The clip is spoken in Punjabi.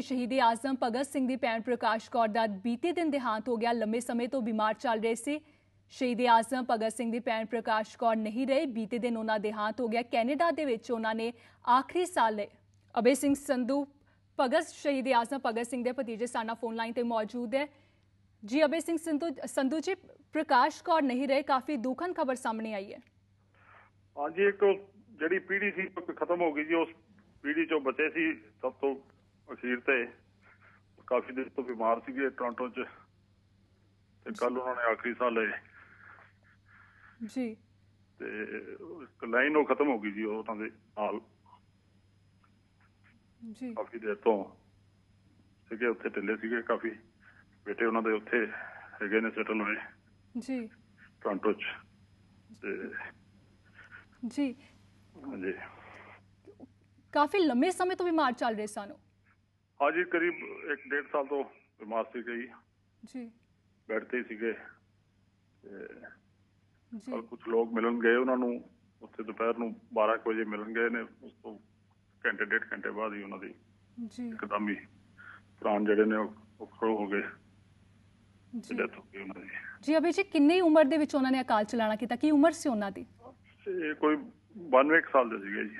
ਸ਼ਹੀਦ ਆਜ਼ਮ ਭਗਤ ਸਿੰਘ ਦੀ ਭੈਣ ਪ੍ਰਕਾਸ਼ ਕੌਰ ਦਾ ਬੀਤੇ ਦਿਨ ਦੇਹਾਂਤ ਹੋ ਗਿਆ। ਲੰਮੇ ਸਮੇਂ ਤੋਂ ਬਿਮਾਰ ਚੱਲ ਰਹੇ ਸੀ। ਸ਼ਹੀਦ ਆਜ਼ਮ ਭਗਤ ਸਿੰਘ ਦੀ ਭੈਣ ਪ੍ਰਕਾਸ਼ ਕੌਰ ਨਹੀਂ ਰਹੇ। ਬੀਤੇ ਦਿਨ ਉਹਨਾਂ ਦੇਹਾਂਤ ਹੋ ਗਿਆ। ਕੈਨੇਡਾ ਦੇ ਵਿੱਚ ਉਹਨਾਂ ਨੇ ਆਖਰੀ ਸਾਲ ਲਏ। ਅਬੇ ਸਿੰਘ ਸੰਧੂ ਭਗਤ, ਸ਼ਹੀਦ ਆਜ਼ਮ ਭਗਤ ਸਿੰਘ ਦੇ ਭਤੀਜੇ ਸਾਨਾ ਫੋਨ ਲਾਈਨ ਤੇ ਮੌਜੂਦ ਹੈ। ਜੀ ਅਬੇ ਸਿੰਘ ਸੰਧੂ ਸੰਧੂ ਜੀ, ਪ੍ਰਕਾਸ਼ ਕੌਰ ਨਹੀਂ ਰਹੇ। ਕਾਫੀ ਦੁਖਨ ਖਬਰ ਸਾਹਮਣੇ ਆਈ ਹੈ। ਹਾਂਜੀ, ਇੱਕ ਜਿਹੜੀ ਪੀੜੀ ਸੀ ਖਤਮ ਹੋ ਗਈ ਜੀ। ਉਸ ਪੀੜੀ ਚੋਂ ਬਚੇ ਸੀ। ਸਭ ਤੋਂ ਅਖੀਰ ਤੇ ਕਾਫੀ ਦਿਨ ਤੋਂ ਬਿਮਾਰ ਸੀਗੇ ਟੋਰਾਂਟੋ 'ਚ। ਤੇ ਕੱਲ ਉਹਨਾਂ ਨੇ ਆਖਰੀ ਸਾਹ ਲਏ। ਜੀ। ਤੇ ਇੱਕ ਲਾਈਨ ਉਹ ਖਤਮ ਹੋ ਗਈ ਜੀ ਉਹ ਉਹਨਾਂ ਦੇ ਨਾਲ ਜੀ। ਕਾਫੀ ਦੇਰ ਤੋਂ ਸੀਗੇ ਉੱਥੇ ਢਿੱਲੇ ਸੀਗੇ ਕਾਫੀ। ਬੇਟੇ ਉਹਨਾਂ ਦੇ ਉੱਥੇ ਹੈਗੇ ਨੇ ਸੈਟਲ ਹੋਏ ਜੀ। ਟੋਰਾਂਟੋ 'ਚ। ਤੇ ਜੀ। ਹਾਂਜੀ। ਕਾਫੀ ਲੰਮੇ ਸਮੇਂ ਤੋਂ ਬਿਮਾਰ ਚੱਲ ਰਹੇ ਸਨ ਉਹ। ਹਾਂਜੀ ਕਰੀਬ ਇੱਕ ਡੇਢ ਸਾਲ ਤੋਂ ਬਿਮਾਰ ਸੀਗੇ ਜੀ ਜੀ। ਬੈੱਡ ਤੇ ਸੀਗੇ। ਜੀ। ਕੱਲ ਕੁਝ ਲੋਕ ਮਿਲਣ ਗਏ ਉਹਨਾਂ ਨੂੰ। ਉੱਥੇ ਦੁਪਹਿਰ ਨੂੰ 12 ਕੁ ਵਜੇ ਮਿਲਣ ਗਏ ਨੇ। ਉਸ ਤੋਂ ਘੰਟੇ ਡੇਢ ਘੰਟੇ ਬਾਅਦ ਹੀ ਉਹਨਾਂ ਦੀ ਜੀ। ਇੱਕਦਮ ਹੀ ਪ੍ਰਾਣ ਜਿਹੜੇ ਨੇ ਉਹ ਖੋ ਹੋ ਗਏ। ਜੀ। ਡੈਥ ਹੋ ਗਈ ਉਹਨਾਂ ਦੀ। ਜੀ ਅਭੀ ਜੀ ਕਿੰਨੀ ਉਮਰ ਦੇ ਵਿੱਚ ਉਹਨਾਂ ਨੇ ਅਕਾਲ ਚਲਾਣਾ ਕੀਤਾ? ਕੀ ਉਮਰ ਸੀ ਉਹਨਾਂ ਦੀ? ਇਹ ਕੋਈ 92 ਕੁ ਸਾਲ ਦੇ ਸੀਗੇ ਜੀ।